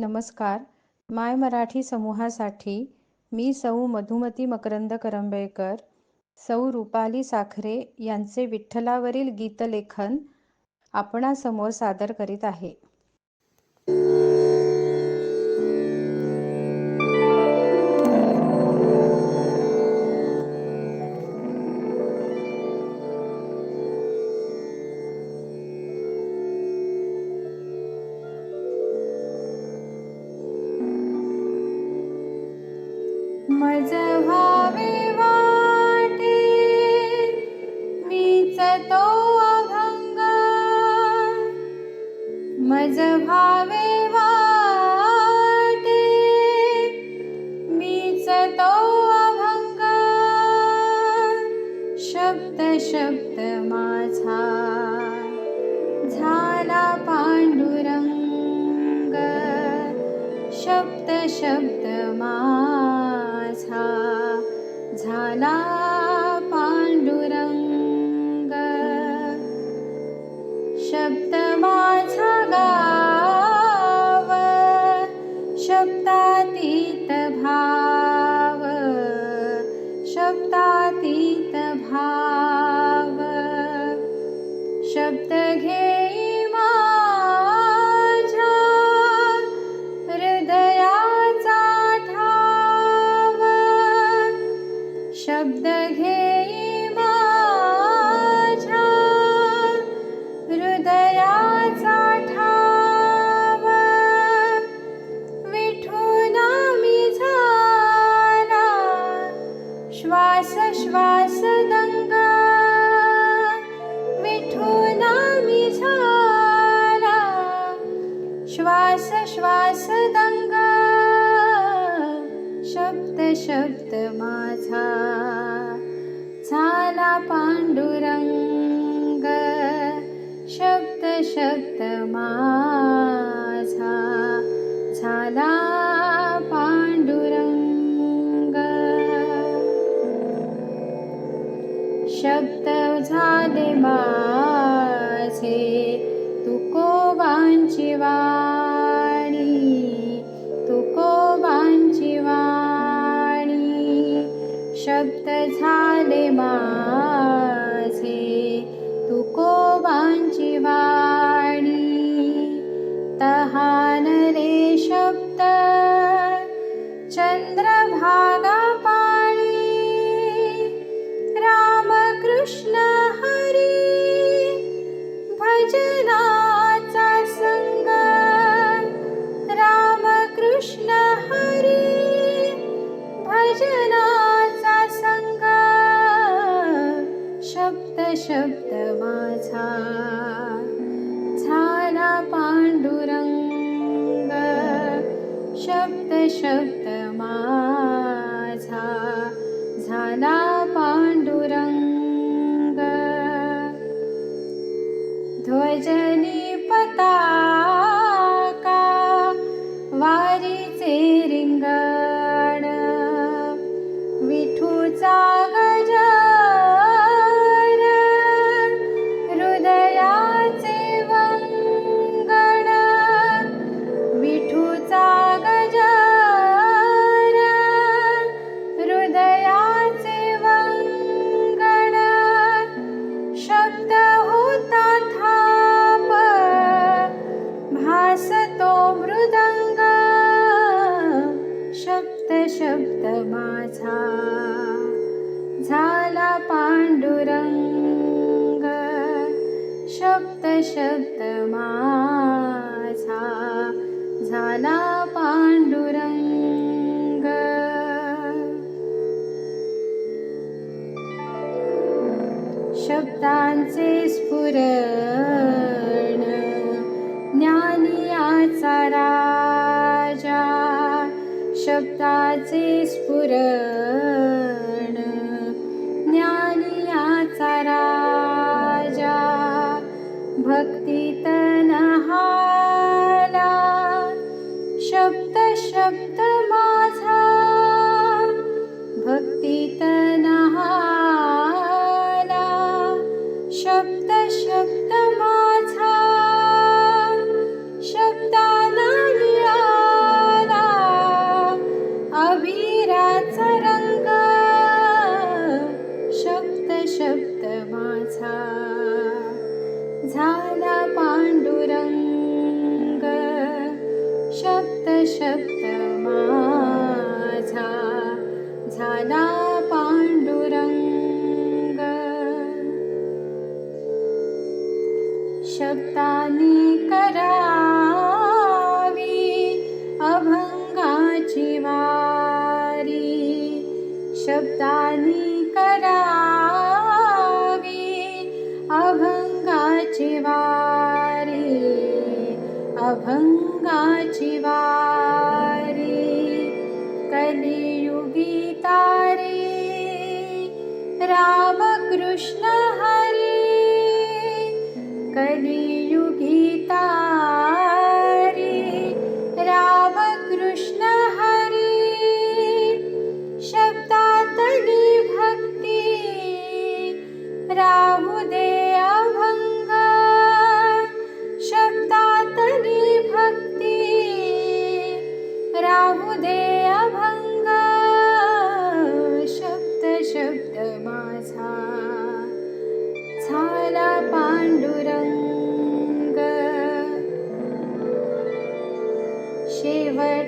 नमस्कार. माय मराठी समूहासाठी मी सौ मधुमती मकरंद करंबेकर सौ रुपाली साखरे यांचे विठ्ठलावरील गीतलेखन आपणासमोर सादर करीत आहे. मजवा शब्द घेई माझ्या. हृदयाचा ठाव विठूना मी झाला. श्वास श्वास दंग विठूना मी झाला. श्वास श्वास दंग शब्द शब्द माझा. झाला पांडुरंग शब्द शब्द माझा। झाला पांडुरंग शब्द झाले माझे तुकोबांची वा शब्द झाले मा माझा झाला पांडुरंग शब्द शब्द माझा झाला पांडुरंग. ध्वजनी पता ज्ञानियाचा राजा शब्दाचे स्फुरण. ज्ञानियाचा राजा भक्तीत हाला. शब्द शब्द माझा झाला पांडुरंग. शब्दाने करावी अभंगाची वारी. शब्दाने कलयुगी तारे राम कृष्ण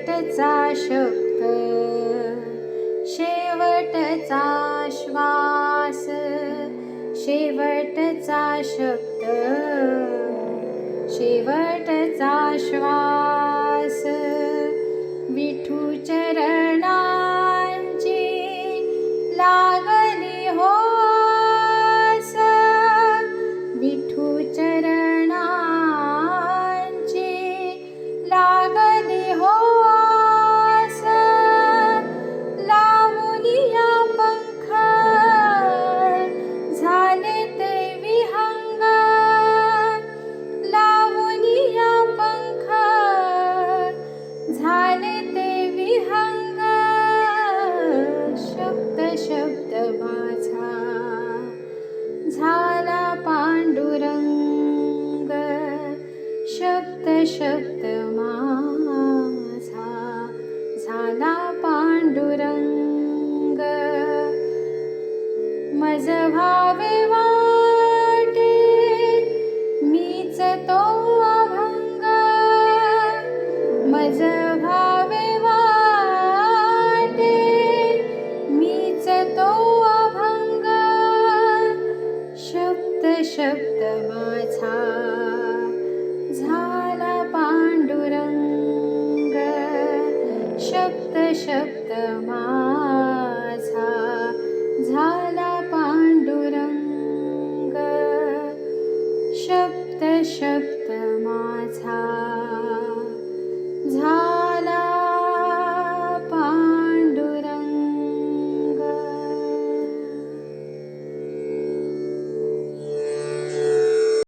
शेवटचा शब्द शेवटचा श्वास शेवटचा शब्द शेवटचा श्वास. शब्द माझा झाला पांडुरंग. शब्द शब्द माझा झाला पांडुरंग. शब्द शब्द माझा